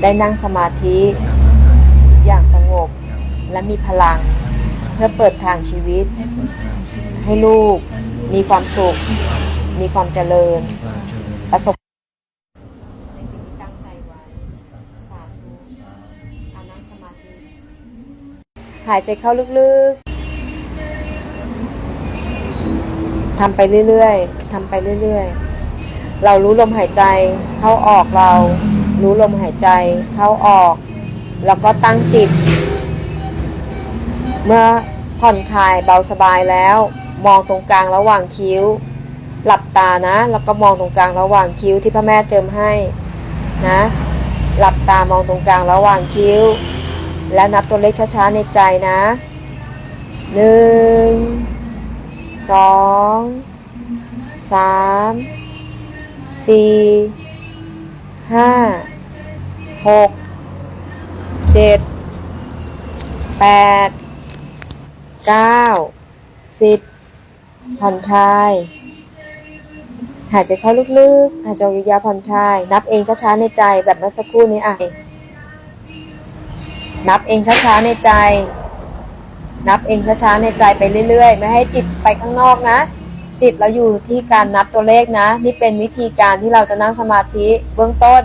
ได้นั่งสมาธิอย่างสงบและมีพลัง เพื่อเปิดทางชีวิต ให้ลูกมีความสุข มีความเจริญ ประสบตั้งใจไว้สาธุอานั่งสมาธิหายใจเข้าลึกๆทำไปเรื่อยๆทำไปเรื่อยๆ เรารู้ลมหายใจเข้าออกเรา รู้ลมหายใจเข้าออก แล้วก็ตั้งจิต เมื่อผ่อนคลายเบาสบายแล้ว มองตรงกลางระหว่างคิ้ว หลับตานะ แล้วก็มองตรงกลางระหว่างคิ้วที่พระแม่เจิมให้นะ หลับตามองตรงกลางระหว่างคิ้ว และนับตัวเลขช้าๆในใจนะหนึ่งสองสาม สี่ห้าหกเจ็ดแปดเก้าสิบผ่อนคลาย หายใจเข้าลึกๆ หายใจยาวๆผ่อนคลาย นับเองช้าๆในใจแบบเมื่อสักครู่นี้อะ นับเองช้าๆในใจ นับเองช้าๆในใจไปเรื่อยๆ ไม่ให้จิตไปข้างนอกนะ จิตเราอยู่ที่การนับตัวเลขนะ นี่เป็นวิธีการที่เราจะนั่งสมาธิเบื้องต้น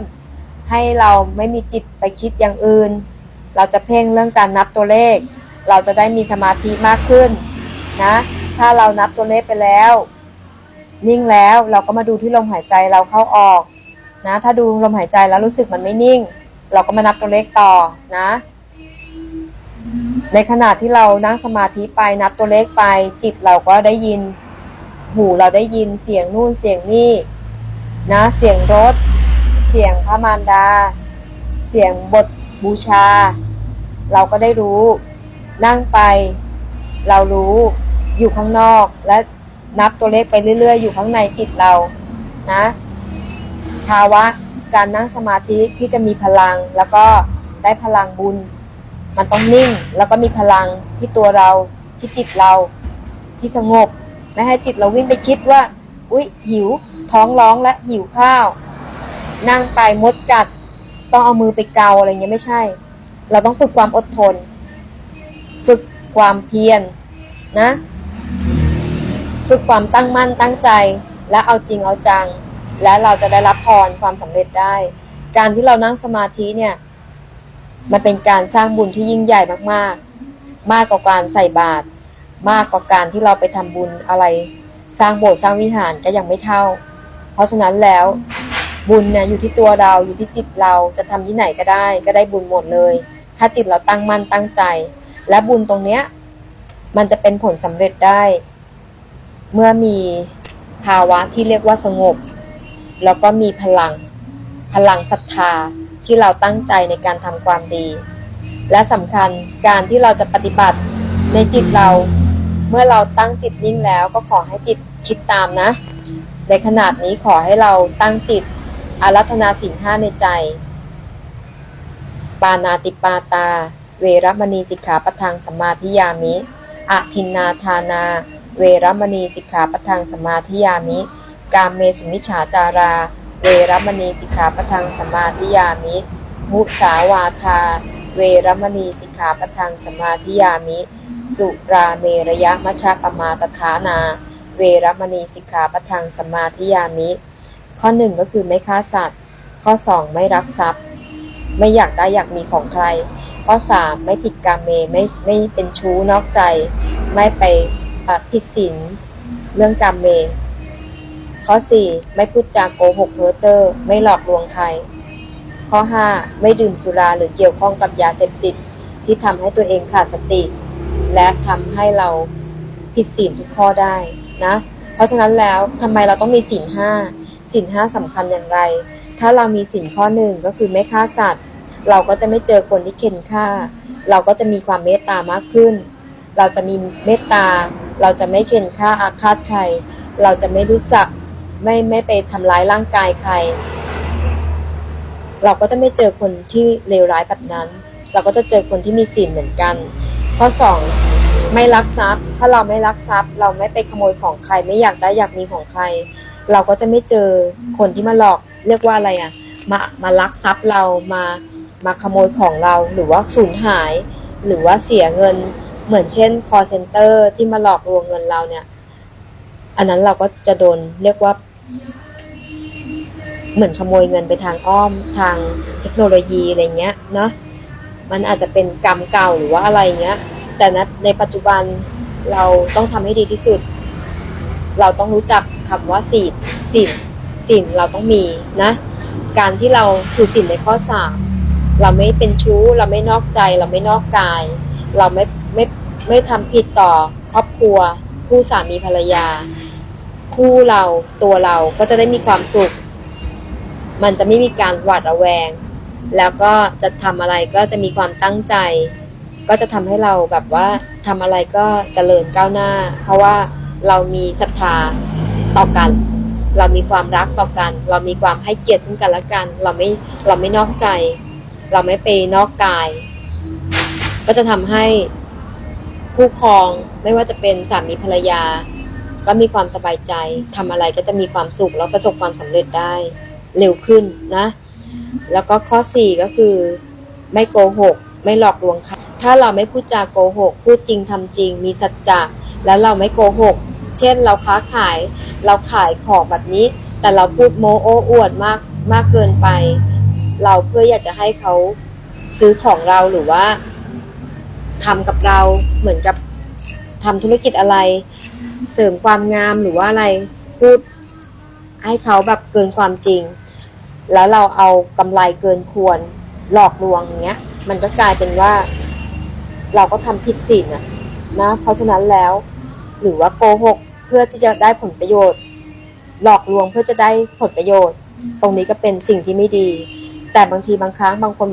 ให้เราไม่มีจิตไปคิดอย่างอื่น เราจะเพ่งเรื่องการนับตัวเลข เราจะได้มีสมาธิมากขึ้นนะ ถ้าเรานับตัวเลขไปแล้ว นิ่งแล้วเราก็มาดูที่ลมหายใจเราเข้าออกนะ ถ้าดูลมหายใจแล้วรู้สึกมันไม่นิ่ง เราก็มานับตัวเลขต่อนะ ในขณะที่เรานั่งสมาธิไปนับตัวเลขไป จิตเราก็ได้ยิน หูเราได้ยินเสียงนู่นเสียงนี่นะเสียงรถ เสียงพระมารดา เสียงบทบูชา เราก็ได้รู้ นั่งไป เรารู้อยู่ข้างนอกและนับตัวเลขไปเรื่อย ๆ อยู่ข้างในจิตเรานะภาวะการนั่งสมาธิที่จะมีพลังแล้วก็ได้พลังบุญ มันต้องนิ่งแล้วก็มีพลังที่ตัวเราที่จิตเราที่สงบ ไม่ให้จิตเราวิ่งไปคิดว่า อุ๊ย หิว ท้องร้องและหิวข้าว นั่งไปมดกัด ต้องเอามือไปเกาอะไรเงี้ยไม่ใช่ เราต้องฝึกความอดทน ฝึกความเพียรนะ ฝึกความตั้งมั่นตั้งใจ และเอาจริงเอาจัง และเราจะได้รับพรความสำเร็จได้ การที่เรานั่งสมาธิเนี่ยมันเป็นการสร้างบุญที่ยิ่งใหญ่มากๆ มากกว่าการใส่บาตร มากกว่าการที่เราไปทำบุญอะไรสร้างโบสถ์สร้างวิหารก็ยังไม่เท่า เพราะฉะนั้นแล้วบุญเนี่ยอยู่ที่ตัวเราอยู่ที่จิตเราจะทำที่ไหนก็ได้ ก็ได้บุญหมดเลย ถ้าจิตเราตั้งมั่นตั้งใจ และบุญตรงเนี้ยมันจะเป็นผลสำเร็จได้ เมื่อมีภาวะที่เรียกว่าสงบ แล้วก็มีพลังพลังศรัทธาที่เราตั้งใจในการทำความดี และสำคัญการที่เราจะปฏิบัติในจิตเรา มื่อเราตั้งจิตนิ่งแล้วก็ขอให้จิตคิดตามนะ ในขนาดนี้ขอให้เราตั้งจิตอารัธนาสินห้าในใจ ปานาติปาตา เวรมณีสิกขาปทังสมมาธิยามิอะทินนาทานา เวรมณีสิกขาปทังสมมาธิยามิ กามเมสุมิฉาจารา เวรมณีสิกขาปทังสมมาธิยามิ มุสาวาทา เวรมณีสิกขาปทังสมมาธิยามิ สุราเมระยะมชฌปมาตฐานา เวรมณีสิกขาปทังสมมาธิยามิ ข้อหนึ่งก็คือไม่ฆ่าสัตว์ ข้อสองไม่รักทรัพย์ ไม่อยากได้อยากมีของใคร ข้อสามไม่ผิดกามเมไม่ไม่เป็นชู้นอกใจ ไม่ไปผิดศีลเรื่องกามเม ข้อ4ไม่พูดจาโกหกเพ้อเจ้อไม่หลอกลวงใคร ข้อ5ไม่ดื่มสุราหรือเกี่ยวข้องกับยาเสพติดที่ทำให้ตัวเองขาดสติ และทำให้เราผิดศีลทุกข้อได้นะ เพราะฉะนั้นแล้วทำไมเราต้องมีศีลห้าศีลห้าสำคัญอย่างไร ถ้าเรามีศีลข้อหนึ่งก็คือไม่ฆ่าสัตว์ เราก็จะไม่เจอคนที่เข็นฆ่า เราก็จะมีความเมตตามากขึ้น เราจะมีเมตตา เราจะไม่เข็นฆ่าอาฆาตใคร เราจะไม่รู้จักไม่ไม่ไปทำร้ายร่างกายใคร เราก็จะไม่เจอคนที่เลวร้ายแบบนั้น เราก็จะเจอคนที่มีศีลเหมือนกัน ข้อสองไม่ลักทรัพย์ ถ้าเราไม่ลักทรัพย์ เราไม่ไปขโมยของใครไม่อยากได้อยากมีของใคร เราก็จะไม่เจอคนที่มาหลอก เรียกว่าอะไรอะมามาลักทรัพย์เรามามาขโมยของเราหรือว่าสูญหาย หรือว่าเสียเงินเหมือนเช่น call center ที่มาหลอกลวงเงินเราเนี่ย อันนั้นเราก็จะโดนเรียกว่า เหมือนขโมยเงินไปทางอ้อมทางเทคโนโลยีอะไรเงี้ยเนาะ มันอาจจะเป็นกรรมเก่าหรือว่าอะไรเงี้ย แต่นะในปัจจุบันเราต้องทำให้ดีที่สุด เราต้องรู้จักคำว่าศีลศีลศีลเราต้องมีนะ การที่เราถือศีลในข้อสามเราไม่เป็นชู้ เราไม่นอกใจ เราไม่นอกกาย เราไม่ไม่ไม่ทำผิดต่อครอบครัว คู่สามีภรรยา คู่เราตัวเราก็จะได้มีความสุข มันจะไม่มีการหวาดระแวง แล้วก็จะทำอะไรก็จะมีความตั้งใจ ก็จะทำให้เราแบบว่าทำอะไรก็เจริญก้าวหน้า เพราะว่าเรามีศรัทธาต่อกัน เรามีความรักต่อกัน เรามีความให้เกียรติซึ่งกันและกัน เราไม่เราไม่นอกใจ เราไม่ไปนอกกาย ก็จะทำให้คู่ครองไม่ว่าจะเป็นสามีภรรยา ก็มีความสบายใจทำอะไรก็จะมีความสุขแล้วประสบความสำเร็จได้เร็วขึ้นนะ แล้วก็ข้อสี่ก็คือ ไม่โกหก ไม่หลอกลวงใครถ้าเราไม่พูดจาโกหก พูดจริงทำจริง มีสัจจะแล้วเราไม่โกหก เช่นเราค้าขาย เราขายของแบบนี้ แต่เราพูดโมโอ้อวดมากมากเกินไป เราเพื่ออยากจะให้เขาซื้อของเราหรือว่าทำกับเราเหมือนกับทำธุรกิจอะไร เสริมความงามหรือว่าอะไรพูดให้เขาแบบเกินความจริง แล้วเราเอากำไรเกินควรหลอกลวงอย่างเงี้ย มันก็กลายเป็นว่า เราก็ทำผิดศีลนะนะ เพราะฉะนั้นแล้ว หรือว่าโกหกเพื่อที่จะได้ผลประโยชน์ หลอกลวงเพื่อจะได้ผลประโยชน์ ตรงนี้ก็เป็นสิ่งที่ไม่ดี แต่บางทีบางครั้งบางคน